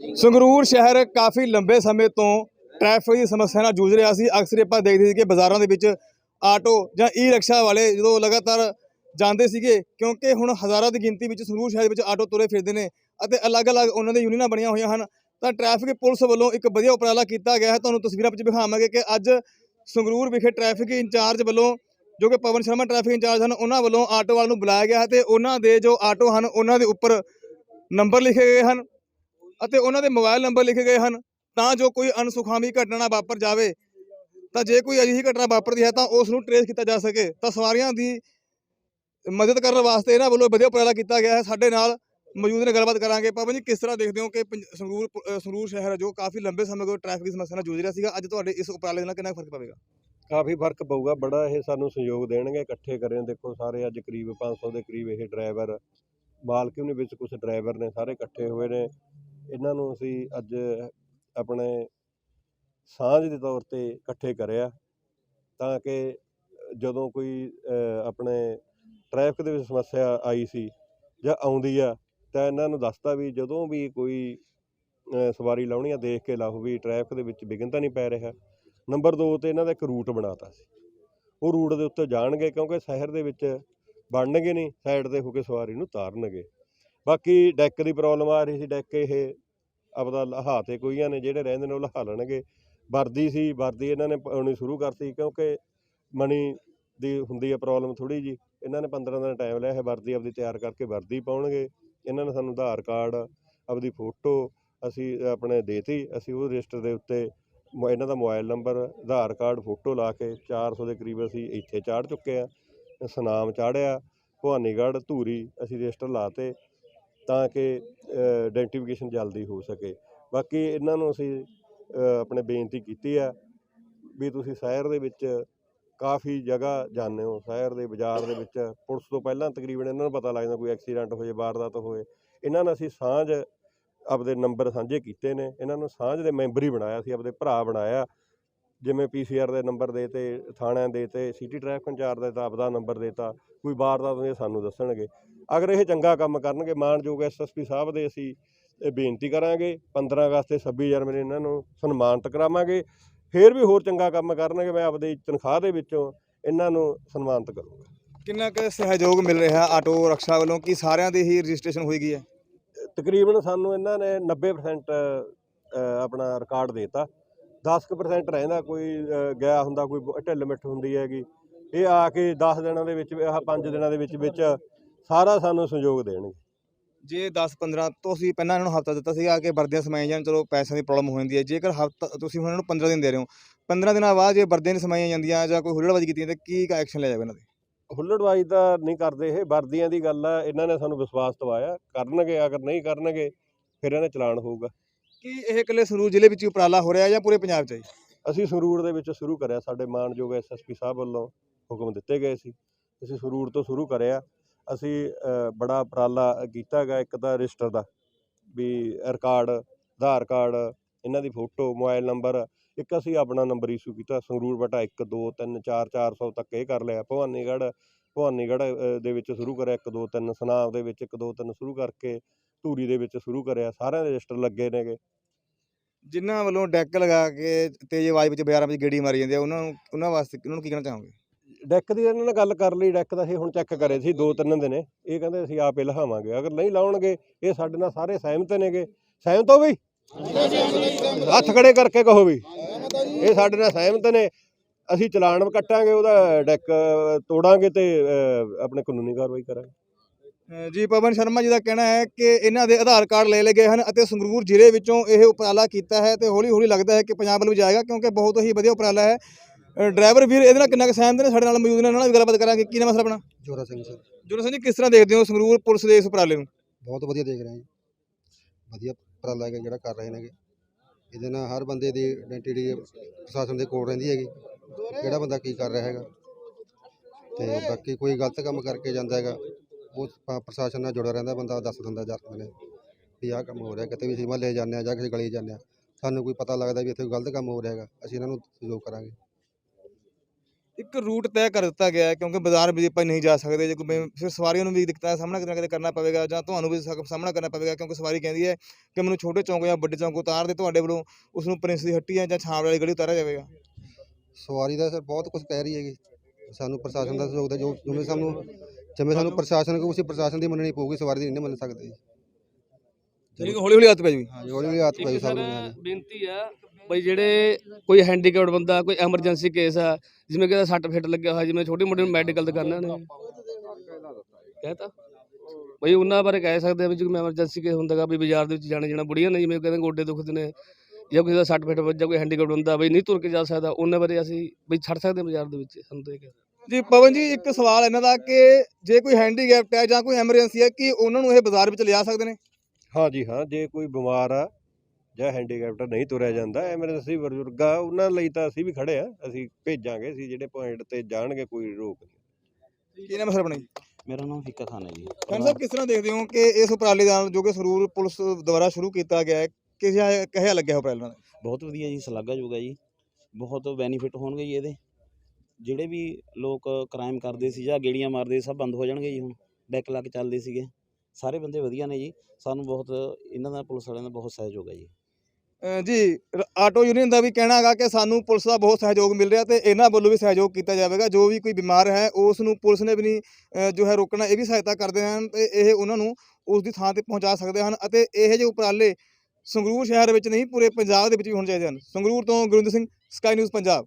ਸੰਗਰੂਰ ਸ਼ਹਿਰ ਕਾਫੀ ਲੰਬੇ ਸਮੇਂ ਤੋਂ ਟ੍ਰੈਫਿਕ ਦੀ ਸਮੱਸਿਆ ਨਾਲ ਜੂਝ ਰਿਹਾ ਸੀ। ਅਕਸਰ ਆਪਾਂ ਦੇਖਦੇ ਸੀ ਕਿ ਬਾਜ਼ਾਰਾਂ ਦੇ ਵਿੱਚ ਆਟੋ ਜਾਂ ਈ ਰਿਕਸ਼ਾ ਵਾਲੇ ਜਦੋਂ ਲਗਾਤਾਰ ਜਾਂਦੇ ਸੀਗੇ, ਕਿਉਂਕਿ ਹੁਣ ਹਜ਼ਾਰਾਂ ਦੀ ਗਿਣਤੀ ਵਿੱਚ ਸੰਗਰੂਰ ਸ਼ਹਿਰ ਵਿੱਚ ਆਟੋ ਤੁਰੇ ਫਿਰਦੇ ਨੇ ਅਤੇ ਅਲੱਗ-ਅਲੱਗ ਉਹਨਾਂ ਦੇ ਯੂਨੀਅਨਾਂ ਬਣੀਆਂ ਹੋਈਆਂ ਹਨ। ਤਾਂ ਟ੍ਰੈਫਿਕ ਪੁਲਿਸ ਵੱਲੋਂ ਇੱਕ ਵਧੀਆ ਉਪਰਾਲਾ ਕੀਤਾ ਗਿਆ ਹੈ। ਤੁਹਾਨੂੰ ਤਸਵੀਰਾਂ ਵਿੱਚ ਵਿਖਾਵਾਂਗੇ ਕਿ ਅੱਜ ਸੰਗਰੂਰ ਵਿਖੇ ਟ੍ਰੈਫਿਕ ਇੰਚਾਰਜ ਵੱਲੋਂ ਜੋ ਕਿ ਪਵਨ ਸ਼ਰਮਾ ਟ੍ਰੈਫਿਕ ਇੰਚਾਰਜ ਹਨ, ਉਹਨਾਂ ਵੱਲੋਂ ਆਟੋ ਵਾਲ ਨੂੰ ਬੁਲਾਇਆ ਗਿਆ ਹੈ ਤੇ ਉਹਨਾਂ ਦੇ ਜੋ ਆਟੋ ਹਨ, ਉਹਨਾਂ ਦੇ ਉੱਪਰ ਨੰਬਰ ਲਿਖੇ ਗਏ ਹਨ। ਅਤੇ ਉਹਨਾਂ ਦੇ ਮੋਬਾਈਲ ਨੰਬਰ ਲਿਖੇ ਗਏ ਹਨ, ਤਾਂ ਜੋ ਕੋਈ ਅਨਸੁਖਾਵੀ ਘਟਨਾ ਵਾਪਰ ਜਾਵੇ। ਤਾਂ ਜੇ ਕੋਈ ਅਜਿਹੀ ਘਟਨਾ ਵਾਪਰਦੀ ਹੈ, ਤਾਂ ਉਸ ਨੂੰ ਟਰੇਸ ਕੀਤਾ ਜਾ ਸਕੇ। ਤਾਂ ਸਵਾਰੀਆਂ ਦੀ ਮਦਦ ਕਰਨ ਵਾਸਤੇ ਇਹਨਾਂ ਵੱਲੋਂ ਵਧੀਆ ਉਪਰਾਲਾ ਕੀਤਾ ਗਿਆ ਹੈ। ਸਾਡੇ ਨਾਲ ਮੌਜੂਦ ਨੇ, ਗੱਲਬਾਤ ਕਰਾਂਗੇ। ਪਵਨ ਜੀ, ਕਿਸ ਤਰ੍ਹਾਂ ਦੇਖਦੇ ਹੋ ਕਿ ਪੰਜ- ਸੰਗਰੂਰ ਸੰਗਰੂਰ ਸ਼ਹਿਰ ਜੋ ਕਾਫੀ ਲੰਬੇ ਸਮੇਂ ਤੋਂ ਟ੍ਰੈਫਿਕ ਦੀ ਸਮੱਸਿਆ ਨਾਲ ਜੂਝ ਰਿਹਾ ਸੀਗਾ, ਅੱਜ ਤੁਹਾਡੇ ਇਸ ਉਪਰਾਲੇ ਦੇ ਨਾਲ ਕਿੰਨਾ ਫ਼ਰਕ ਪਵੇਗਾ? ਕਾਫੀ ਫ਼ਰਕ ਪਊਗਾ। ਬੜਾ ਇਹ ਸਾਨੂੰ ਸਹਿਯੋਗ ਦੇਣਗੇ, ਇਕੱਠੇ ਕਰੇ ਦੇਖੋ, ਸਾਰੇ ਅੱਜ ਕਰੀਬ 500 ਦੇ ਕਰੀਬ ਇਹ ਡਰਾਈਵਰ ਮਾਲਕ ਵੀ ਵਿੱਚ ਕੁਝ ਡਰਾਈਵਰ ਨੇ, ਸਾਰੇ ਇਕੱਠੇ ਹੋਏ ਨੇ। ਇਹਨਾਂ ਨੂੰ ਅਸੀਂ ਅੱਜ ਆਪਣੇ ਸਾਂਝ ਦੇ ਤੌਰ ਤੇ ਇਕੱਠੇ ਕਰਿਆ ਤਾਂ ਕਿ ਜਦੋਂ ਕੋਈ ਆਪਣੇ ਟ੍ਰੈਫਿਕ ਦੇ ਵਿੱਚ ਸਮੱਸਿਆ ਆਈ ਸੀ ਜਾਂ ਆਉਂਦੀ ਆ ਤਾਂ ਇਹਨਾਂ ਨੂੰ ਦੱਸਤਾ ਵੀ ਜਦੋਂ ਵੀ ਕੋਈ ਸਵਾਰੀ ਲਾਉਣੀ ਆ ਦੇਖ ਕੇ ਲਾਓ ਵੀ ਟ੍ਰੈਫਿਕ ਦੇ ਵਿੱਚ ਵਿਘਨ ਤਾਂ ਨਹੀਂ ਪੈ ਰਿਹਾ। ਨੰਬਰ 2 ਤੇ ਇਹਨਾਂ ਦਾ ਇੱਕ ਰੂਟ ਬਣਾਤਾ ਸੀ। ਉਹ ਰੂਟ ਦੇ ਉੱਤੇ ਜਾਣਗੇ ਕਿਉਂਕਿ ਸ਼ਹਿਰ ਦੇ ਵਿੱਚ ਬਣਨਗੇ ਨਹੀਂ ਸਾਈਡ ਤੇ ਹੋ ਕੇ ਸਵਾਰੀ ਨੂੰ ਤਾਰਨਗੇ। ਬਾਕੀ ਡੈਕ ਦੀ ਪ੍ਰੋਬਲਮ ਆ ਰਹੀ ਸੀ, ਡੈਕ ਇਹ ਆਪਦਾ ਲਹਾ ਤੇ ਕੋਈਆਂ ਨੇ ਜਿਹੜੇ ਰਹਿੰਦੇ ਨੇ ਉਹ ਲਹਾ ਲੈਣਗੇ। ਵਰਦੀ ਸੀ, ਵਰਦੀ ਇਹਨਾਂ ਨੇ ਪਾਉਣੀ ਸ਼ੁਰੂ ਕਰਤੀ ਕਿਉਂਕਿ ਮਨੀ ਦੀ ਹੁੰਦੀ ਹੈ ਪ੍ਰੋਬਲਮ ਥੋੜੀ ਜੀ ਇਹਨਾਂ ਨੇ 15 ਦਿਨ ਟਾਈਮ ਲਿਆ ਹੈ ਵਰਦੀ ਆਪਦੀ ਤਿਆਰ ਕਰਕੇ ਵਰਦੀ ਪਾਉਣਗੇ। ਇਹਨਾਂ ਨੇ ਸਾਨੂੰ ਆਧਾਰ ਕਾਰਡ, ਆਪਦੀ ਫੋਟੋ ਅਸੀਂ ਆਪਣੇ ਦੇਤੀ, ਅਸੀਂ ਉਹ ਰਜਿਸਟਰ ਦੇ ਉੱਤੇ ਮ- ਇਹਨਾਂ ਦਾ mobile number, Aadhaar card, photo ਲਾ ਕੇ 400 ਦੇ ਕਰੀਬ ਅਸੀਂ ਇੱਥੇ ਚਾੜ ਚੁੱਕੇ ਆ। ਸਨਾਮ ਚਾੜਿਆ ਭਵਾਨੀਗੜ੍ਹ, ਧੂਰੀ ਅਸੀਂ ਰਜਿਸਟਰ ਲਾਤੇ ਤਾਂ ਕਿ ਆਇਡੈਂਟੀਫਿਕੇਸ਼ਨ ਜਲਦੀ ਹੋ ਸਕੇ। ਬਾਕੀ ਇਹਨਾਂ ਨੂੰ ਅਸੀਂ ਆਪਣੇ ਬੇਨਤੀ ਕੀਤੀ ਆ ਵੀ ਤੁਸੀਂ ਸ਼ਹਿਰ ਦੇ ਵਿੱਚ ਕਾਫੀ ਜਗ੍ਹਾ ਜਾਂਦੇ ਹੋ। ਸ਼ਹਿਰ ਦੇ ਬਾਜ਼ਾਰ ਦੇ ਵਿੱਚ ਪੁਲਿਸ ਤੋਂ ਪਹਿਲਾਂ ਤਕਰੀਬਨ ਇਹਨਾਂ ਨੂੰ ਪਤਾ ਲੱਗਦਾ ਕੋਈ ਐਕਸੀਡੈਂਟ ਹੋਏ, ਵਾਰਦਾਤ ਹੋਏ। ਇਹਨਾਂ ਨਾਲ ਅਸੀਂ ਸਾਂਝ ਆਪਦੇ ਨੰਬਰ ਸਾਂਝੇ ਕੀਤੇ ਨੇ। ਇਹਨਾਂ ਨੂੰ ਸਾਂਝ ਦੇ ਮੈਂਬਰ ਹੀ ਬਣਾਇਆ ਸੀ, ਆਪਦੇ ਭਰਾ ਬਣਾਇਆ। ਜਿਵੇਂ ਪੀਸੀਆਰ ਦੇ ਨੰਬਰ ਦੇ ਤੇ ਥਾਣਿਆਂ ਦੇ ਤੇ, ਸਿਟੀ ਟ੍ਰੈਫਿਕ ਇੰਚਾਰਜ ਦਾ ਤਾਂ ਆਪਦਾ ਨੰਬਰ ਦੇਤਾ। ਕੋਈ ਵਾਰਦਾਤ ਹੁੰਦੀ ਸਾਨੂੰ ਦੱਸਣਗੇ। ਅਗਰ ਇਹ ਚੰਗਾ ਕੰਮ ਕਰਨਗੇ ਮਾਨਯੋਗ ਐਸਐਸਪੀ ਸਾਹਿਬ ਦੇ ਅਸੀਂ ਇਹ ਬੇਨਤੀ ਕਰਾਂਗੇ 15 ਅਗਸਤ ਤੇ 26 ਜਨਵਰੀ ਇਹਨਾਂ ਨੂੰ ਸਨਮਾਨਿਤ ਕਰਾਵਾਂਗੇ ਫਿਰ ਵੀ ਹੋਰ ਚੰਗਾ ਕੰਮ ਕਰਨਗੇ ਮੈਂ ਆਪਦੀ ਤਨਖਾਹ ਦੇ ਵਿੱਚੋਂ ਇਹਨਾਂ ਨੂੰ ਸਨਮਾਨਿਤ ਕਰੂੰਗਾ। ਕਿੰਨਾ ਕੁ ਸਹਿਯੋਗ ਮਿਲ ਰਿਹਾ ਆਟੋ ਰਕਸ਼ਾ ਵੱਲੋਂ? ਕਿ ਸਾਰਿਆਂ ਦੀ ਹੀ ਰਜਿਸਟ੍ਰੇਸ਼ਨ ਹੋਈ ਗਈ ਹੈ? ਤਕਰੀਬਨ ਸਾਨੂੰ ਇਹਨਾਂ ਨੇ 90% ਅ, ਆਪਣਾ ਰਿਕਾਰਡ ਦੇਤਾ। 10% ਰਹਿੰਦਾ ਕੋਈ ਗਿਆ ਹੁੰਦਾ ਕੋਈ ਢਿੱਲ ਮਿੱਠ ਹੁੰਦੀ ਹੈਗੀ। ਇਹ ਆ ਕੇ 10 ਦਿਨਾਂ ਦੇ ਵਿੱਚ ਆਹ 5 ਦਿਨਾਂ ਦੇ ਵਿੱਚ ਵਿੱਚ ਸਾਰਾ ਸਾਨੂੰ ਸਹਿਯੋਗ ਦੇਣਗੇ। ਜੇ 10 15 ਤੁਸੀਂ ਪਹਿਲਾਂ ਇਹਨਾਂ ਨੂੰ ਹਫਤਾ ਦਿੱਤਾ ਸੀਗਾ ਕਿ ਵਰਦੀਆਂ ਸਮਾਈਆਂ ਜਾਣ ਚਲੋ ਪੈਸਿਆਂ ਦੀ ਪ੍ਰੋਬਲਮ ਹੋ ਜਾਂਦੀ ਹੈ। ਜੇਕਰ ਹਫਤਾ ਤੁਸੀਂ ਹੁਣ ਇਹਨਾਂ ਨੂੰ 15 ਦਿਨ ਦੇ ਰਹੇ ਹੋ 15 ਦਿਨਾਂ ਬਾਅਦ ਜੇ ਵਰਦੀਆਂ ਨਹੀਂ ਸਮਾਈਆਂ ਜਾਂਦੀਆਂ ਜਾਂ ਕੋਈ ਹੁੱਲੜਬਾਜ਼ੀ ਕੀਤੀ ਤਾਂ ਕੀ ਐਕਸ਼ਨ ਲਿਆ ਜਾਵੇ ਇਹਨਾਂ ਤੇ? ਹੁੱਲੜਬਾਜ਼ੀ ਤਾਂ ਨਹੀਂ ਕਰਦੇ ਇਹ ਵਰਦੀਆਂ ਦੀ ਗੱਲ ਆ ਇਹਨਾਂ ਨੇ ਸਾਨੂੰ ਵਿਸ਼ਵਾਸ ਦਿਵਾਇਆ ਕਰਨਗੇ ਅਗਰ ਨਹੀਂ ਕਰਨਗੇ ਫਿਰ ਇਹਨਾਂ ਚਲਾਨ ਹੋਊਗਾ। ਕੀ ਇਹ ਇਕੱਲੇ ਸੰਗਰੂਰ ਜ਼ਿਲ੍ਹੇ ਵਿੱਚ ਹੀ ਉਪਰਾਲਾ ਹੋ ਰਿਹਾ ਜਾਂ ਪੂਰੇ ਪੰਜਾਬ 'ਚ ਹੈ? ਅਸੀਂ ਸੰਗਰੂਰ ਦੇ ਵਿੱਚ ਸ਼ੁਰੂ ਕਰਿਆ ਸਾਡੇ ਮਾਨਯੋਗ ਐਸਐਸਪੀ ਸਾਹਿਬ ਵੱਲੋਂ ਹੁਕਮ ਦਿੱਤੇ ਗਏ ਸੀ। ਅਸੀਂ ਸੰਗਰੂਰ ਤੋਂ ਸ਼ੁਰੂ ਕਰਿਆ ਅਸੀਂ ਬੜਾ ਉਪਰਾਲਾ ਕੀਤਾ ਹੈਗਾ ਇੱਕ ਤਾਂ ਰਜਿਸਟਰ ਦਾ, ਵੀ ਰਿਕਾਰਡ ਆਧਾਰ ਕਾਰਡ, ਇਹਨਾਂ ਦੀ ਫੋਟੋ, ਮੋਬਾਈਲ ਨੰਬਰ, ਇੱਕ ਅਸੀਂ ਆਪਣਾ ਨੰਬਰ ਇਸ਼ੂ ਕੀਤਾ, ਸੰਗਰੂਰ ਬਟਾ 1 2 3 4 400 ਤੱਕ ਇਹ ਕਰ ਲਿਆ, ਭਵਾਨੀਗੜ੍ਹ ਭਵਾਨੀਗੜ੍ਹ ਦੇ ਵਿੱਚ ਸ਼ੁਰੂ ਕਰਿਆ 1 2 3 ਸੁਨਾਮ ਦੇ ਵਿੱਚ 1 2 3 ਸ਼ੁਰੂ ਕਰਕੇ, ਧੂਰੀ ਦੇ ਵਿੱਚ ਸ਼ੁਰੂ ਕਰਿਆ, ਸਾਰਿਆਂ ਦੇ ਰਜਿਸਟਰ ਲੱਗੇ ਨੇਗੇ। ਜਿਨ੍ਹਾਂ ਵੱਲੋਂ ਡੈਕ ਲਗਾ ਕੇ ਤੇਜ਼ ਆਵਾਜ਼ ਵਿੱਚ, ਬਾਜ਼ਾਰਾਂ ਵਿੱਚ ਗੇੜੀ ਮਾਰੀ ਜਾਂਦੀ ਹੈ ਉਹਨਾਂ ਨੂੰ, ਉਹਨਾਂ ਵਾਸਤੇ, ਉਹਨਾਂ ਨੂੰ ਕੀ ਕਹਿਣਾ ਚਾਹੋਗੇ? ਡੈਕ ਦੀ ਇਹਨਾਂ ਨਾਲ ਗੱਲ ਕਰ ਲਈ, ਡੈਕ ਦਾ ਅਸੀਂ ਹੁਣ ਚੈੱਕ ਕਰੇ ਸੀ ਦੋ ਤਿੰਨ ਦਿਨੇ ਇਹ। ਕਹਿੰਦੇ ਅਸੀਂ ਆਪੇ ਲਹਾਵਾਂਗੇ ਅਗਰ ਨਹੀਂ ਲਾਉਣਗੇ, ਇਹ ਸਾਡੇ ਨਾਲ ਸਾਰੇ ਸਹਿਮਤ ਨੇਗੇ। ਸਹਿਮਤ ਹੋ ਵੀ ਹੱਥ ਖੜੇ ਕਰਕੇ ਕਹੋ ਵੀ ਇਹ ਸਾਡੇ ਨਾਲ ਸਹਿਮਤ ਨੇ। ਅਸੀਂ ਚਲਾਨ ਕੱਟਾਂਗੇ, ਉਹਦਾ ਡੈਕ ਤੋੜਾਂਗੇ ਤੇ ਆਪਣੇ ਕਾਨੂੰਨੀ ਕਾਰਵਾਈ ਕਰਾਂਗੇ। ਜੀ, ਪਵਨ ਸ਼ਰਮਾ ਜੀ ਦਾ ਕਹਿਣਾ ਹੈ ਕਿ ਇਹਨਾਂ ਦੇ ਆਧਾਰ ਕਾਰਡ ਲੈ ਲਏ ਗਏ ਹਨ ਅਤੇ ਸੰਗਰੂਰ ਜ਼ਿਲ੍ਹੇ ਵਿੱਚੋਂ ਇਹ ਉਪਰਾਲਾ ਕੀਤਾ ਹੈ ਤੇ ਹੌਲੀ ਹੌਲੀ ਲੱਗਦਾ ਹੈ ਕਿ ਪੰਜਾਬ ਵੱਲ ਵੀ ਜਾਏਗਾ ਕਿਉਂਕਿ ਬਹੁਤ ਹੀ ਵਧੀਆ ਉਪਰਾਲਾ ਹੈ। ਡਰਾਈਵਰ ਵੀਰ ਇਹਦੇ ਨਾਲ ਕਿੰਨਾ ਕੁ ਸਹਿਮਤ ਨੇ? ਸਾਡੇ ਨਾਲ ਮੌਜੂਦ ਨੇ ਉਹਨਾਂ ਨਾਲ ਵੀ ਗੱਲਬਾਤ ਕਰਾਂਗੇ। ਕੀ ਨਾਮ ਹੈ ਸਰ ਆਪਣਾ? ਜੋਰਾ ਸਿੰਘ ਸਰ। ਜੁਰ ਸਿੰਘ ਜੀ ਕਿਸ ਤਰ੍ਹਾਂ ਦੇਖਦੇ ਹੋ ਸੰਗਰੂਰ ਪੁਲਿਸ ਦੇ ਇਸ ਉਪਰਾਲੇ ਨੂੰ? ਬਹੁਤ ਵਧੀਆ ਦੇਖ ਰਹੇ ਹਾਂ ਜੀ। ਵਧੀਆ ਉਪਰਾਲਾ ਹੈਗਾ ਜਿਹੜਾ ਕਰ ਰਹੇ ਨੇਗੇ। ਇਹਦੇ ਨਾਲ ਹਰ ਬੰਦੇ ਦੀ ਆਇਡੈਂਟੀਟੀ ਪ੍ਰਸ਼ਾਸਨ ਦੇ ਕੋਲ ਰਹਿੰਦੀ ਹੈਗੀ। ਕਿਹੜਾ ਬੰਦਾ ਕੀ ਕਰ ਰਿਹਾ ਹੈਗਾ। ਤੇ ਬਾਕੀ ਕੋਈ ਗਲਤ ਕੰਮ ਕਰਕੇ ਜਾਂਦਾ ਹੈਗਾ ਉਹ ਪ- ਪ੍ਰਸ਼ਾਸਨ ਨਾਲ ਜੁੜਿਆ ਰਹਿੰਦਾ ਬੰਦਾ ਦੱਸ ਦਿੰਦਾ ਜਾ ਨੇ ਵੀ ਆਹ ਕੰਮ ਹੋ ਰਿਹਾ ਕਿਤੇ ਵੀ ਅਸੀਂ ਮਹੱਲੇ ਜਾਂਦੇ ਹਾਂ ਜਾਂ ਕਿਸੇ ਗਲੀ ਜਾਂਦੇ ਹਾਂ। ਸਾਨੂੰ ਕੋਈ ਪਤਾ ਲੱਗਦਾ ਵੀ ਇੱਥੇ ਕੋਈ ਗਲਤ ਕੰਮ ਹੋ ਰਿਹਾ ਹੈਗਾ ਅਸੀਂ ਇਹਨਾਂ ਨੂੰ ਸਹਿਯੋਗ ਕਰਾਂਗੇ। ਇੱਕ ਰੂਟ ਤੈਅ ਕਰ ਦਿੱਤਾ ਗਿਆ ਹੈ, ਕਿਉਂਕਿ ਬਾਜ਼ਾਰ ਵਿੱਚ ਆਪਾਂ ਨਹੀਂ ਜਾ ਸਕਦੇ, ਜੇ ਕੋਈ ਫਿਰ ਸਵਾਰੀਆਂ ਨੂੰ ਵੀ ਦਿੱਕਤਾਂ ਦਾ ਸਾਹਮਣਾ ਕਿਤੇ ਨਾ ਕਿਤੇ ਕਰਨਾ ਪਵੇਗਾ, ਜਾਂ ਤੁਹਾਨੂੰ ਵੀ ਸਾ- ਸਾਹਮਣਾ ਕਰਨਾ ਪਵੇਗਾ, ਕਿਉਂਕਿ ਸਵਾਰੀ ਕਹਿੰਦੀ ਹੈ ਕਿ ਮੈਨੂੰ ਛੋਟੇ ਚੌਂਕ ਜਾਂ ਵੱਡੇ ਚੌਂਕ ਉਤਾਰ ਦੇ, ਤੁਹਾਡੇ ਵੱਲੋਂ ਉਸ ਨੂੰ ਪ੍ਰਿੰਸ ਦੀ ਹੱਟੀ ਹੈ ਜਾਂ ਛਾਂਵ ਵਾਲੀ ਗਲੀ ਉਤਾਰਿਆ ਜਾਵੇਗਾ। ਸਵਾਰੀ ਦਾ ਸਰ ਬਹੁਤ ਕੁਝ ਕਹਿ ਰਹੀ ਹੈਗੀ। ਸਾਨੂੰ ਪ੍ਰਸ਼ਾਸਨ ਦਾ ਸਹਿਯੋਗ ਦਾ ਜੋ ਜਿਵੇਂ ਸਾਨੂੰ ਜਿਵੇਂ ਸਾਨੂੰ ਪ੍ਰਸ਼ਾਸਨ ਕੋ ਉਸੇ ਪ੍ਰਸ਼ਾਸਨ ਦੀ ਮੰਨਣੀ ਪਊਗੀ, ਸਵਾਰੀ ਦੀ ਨਹੀਂ ਮੰਨ ਸਕਦੇ। ਜੀ ਜਿਹੜੀ ਹੌਲੀ ਹੌਲੀ ਹੱਥ ਪੈ ਜੂਗੀ। ਹਾਂਜੀ ਹੌਲੀ ਹੌਲੀ ਹੱਥ ਪਈ ਸਭ ਸਰ ਨੂੰ ਬੇਨਤੀ ਆ ਬਈ ਜਿਹੜੇ ਕੋਈ ਹੈਂਡੀਕੈਪਡ ਬੰਦਾ ਕੋਈ ਐਮਰਜੈਂਸੀ ਕੇਸ ਆ ਜਿਵੇਂ ਕਿ ਸੱਟ ਫਿੱਟ ਲੱਗਿਆ ਹੋਇਆ ਜਿਵੇਂ ਛੋਟੀ ਮੋਟੀ ਮੈਡੀਕਲ ਦੁਕਾਨਾਂ ਨੇ। ਕਹਤਾ। ਬਈ ਉਹਨਾਂ ਬਾਰੇ ਕਹਿ ਸਕਦੇ ਆ ਵੀ ਜਿਵੇਂ ਐਮਰਜੈਂਸੀ ਕੇਸ ਹੁੰਦਾਗਾ ਵੀ ਬਾਜ਼ਾਰ ਦੇ ਵਿੱਚ ਜਾਣੇ ਜਾਣਾ ਬੁੜੀਆਂ ਨੇ ਜਿਵੇਂ ਕਹਿੰਦੇ ਗੋਡੇ ਦੁਖਦੇ ਨੇ ਜਾਂ ਕਿਸੇ ਦਾ ਸੱਟ ਫਿੱਟ ਵੱਜਾ ਕੋਈ ਹੈਂਡੀਕੈਪਡ ਬੰਦਾ ਬਈ ਨਹੀਂ ਤੁਰ ਕੇ ਜਾ ਸਕਦਾ ਉਹਨਾਂ ਬਾਰੇ ਅਸੀਂ ਬਈ ਛੱਡ ਸਕਦੇ ਹਾਂ ਬਾਜ਼ਾਰ ਦੇ ਵਿੱਚ ਸਾਨੂੰ ਤਾਂ ਇਹ ਕਹਿ ਜੀ ਪਵਨ ਜੀ ਇੱਕ ਸਵਾਲ ਇਹਨਾਂ ਦਾ ਕਿ ਜੇ ਕੋਈ ਹੈਂਡੀਕੈਪਟ ਹੈ ਜਾਂ ਕੋਈ ਐਮਰਜੈਂਸੀ ਹੈ ਕਿ ਉਹਨਾਂ ਨੂੰ ਇਹ ਬਾਜ਼ਾਰ ਵਿੱਚ ਲਿਆ ਸਕਦੇ ਨੇ? ਹਾਂ ਜੀ ਹਾਂ ਜੇ ਕੋਈ ਬਿਮਾਰ ਆ ਜਾਂ ਹੈਂਡੀਕੈਪਟ ਨਹੀਂ ਤੁਰਿਆ ਜਾਂਦਾ ਐਮਰਜੈਂਸੀ ਬਜ਼ੁਰਗ ਆ ਉਹਨਾਂ ਲਈ ਤਾਂ ਅਸੀਂ ਵੀ ਖੜੇ ਆ ਅਸੀਂ ਭੇਜਾਂਗੇ ਅਸੀਂ ਜਿਹੜੇ ਪੁਆਇੰਟ ਤੇ ਜਾਣਗੇ ਕੋਈ ਰੋਕ ਨਹੀਂ। ਕੀ ਨਾਮ ਹੈ ਸਰ ਆਪਣਾ ਜੀ? ਮੇਰਾ ਨਾਮ ਫਿੱਕਾ ਖਾਨ ਹੈ ਜੀ। ਖਾਨ ਸਾਹਿਬ ਕਿਸ ਤਰ੍ਹਾਂ ਦੇਖਦੇ ਹੋ ਕਿ ਇਸ ਉਪਰਾਲੇ ਨਾਲ ਜੋ ਕਿ ਸਰੂਰ ਪੁਲਿਸ ਦੁਆਰਾ ਸ਼ੁਰੂ ਕੀਤਾ ਗਿਆ ਹੈ ਕਿਹਾ ਕਹਿਆ ਲੱਗਿਆ ਉਪਰਾਲੇ ਨਾਲ? ਬਹੁਤ ਵਧੀਆ ਜੀ ਸ਼ਲਾਘਾਯੋਗ ਹੈ ਜੀ। ਬਹੁਤ ਬੈਨੀਫਿਟ ਹੋਣਗੇ ਜੀ ਇਹਦੇ। ਜਿਹੜੇ ਵੀ ਲੋਕ ਕ੍ਰਾਈਮ ਕਰਦੇ ਸੀ ਜਾਂ ਗੇੜੀਆਂ ਮਾਰਦੇ ਸਭ ਬੰਦ ਹੋ ਜਾਣਗੇ ਜੀ ਹੁਣ। ਡੈਕ ਲਾ ਕੇ ਚੱਲਦੇ ਸੀਗੇ। ਸਾਰੇ ਬੰਦੇ ਵਧੀਆ ਨੇ ਜੀ। ਸਾਨੂੰ ਬਹੁਤ ਇਹਨਾਂ ਦਾ ਪੁਲਿਸ ਵਾਲਿਆਂ ਦਾ ਬਹੁਤ ਸਹਿਯੋਗ ਹੈ ਜੀ। ਅ, ਜੀ ਰ- ਆਟੋ ਯੂਨੀਅਨ ਦਾ ਵੀ ਕਹਿਣਾ ਹੈਗਾ ਕਿ ਸਾਨੂੰ ਪੁਲਿਸ ਦਾ ਬਹੁਤ ਸਹਿਯੋਗ ਮਿਲ ਰਿਹਾ ਤੇ ਇਹਨਾਂ ਵੱਲੋਂ ਵੀ ਸਹਿਯੋਗ ਕੀਤਾ ਜਾਵੇਗਾ। ਜੋ ਵੀ ਕੋਈ ਬਿਮਾਰ ਹੈ ਉਸ ਨੂੰ ਪੁਲਿਸ ਨੇ ਵੀ ਨਹੀਂ ਅ, ਜੋ ਹੈ ਰੋਕਣਾ ਇਹ ਵੀ ਸਹਾਇਤਾ ਕਰਦੇ ਹਨ ਤੇ ਇਹ ਉਹਨਾਂ ਨੂੰ ਉਸ ਦੀ ਥਾਂ ਤੇ ਪਹੁੰਚਾ ਸਕਦੇ ਹਨ ਅਤੇ ਇਹ ਜਿਹੇ ਉਪਰਾਲੇ ਸੰਗਰੂਰ ਸ਼ਹਿਰ ਵਿੱਚ ਨਹੀਂ ਪੂਰੇ ਪੰਜਾਬ ਦੇ ਵਿੱਚ ਵੀ ਹੋਣੇ ਚਾਹੀਦੇ ਹਨ। ਸੰਗਰੂਰ ਤੋਂ ਗੁਰਿੰਦਰ ਸਿੰਘ ਸਕਾਈ ਨਿਊਜ਼ ਪੰਜਾਬ।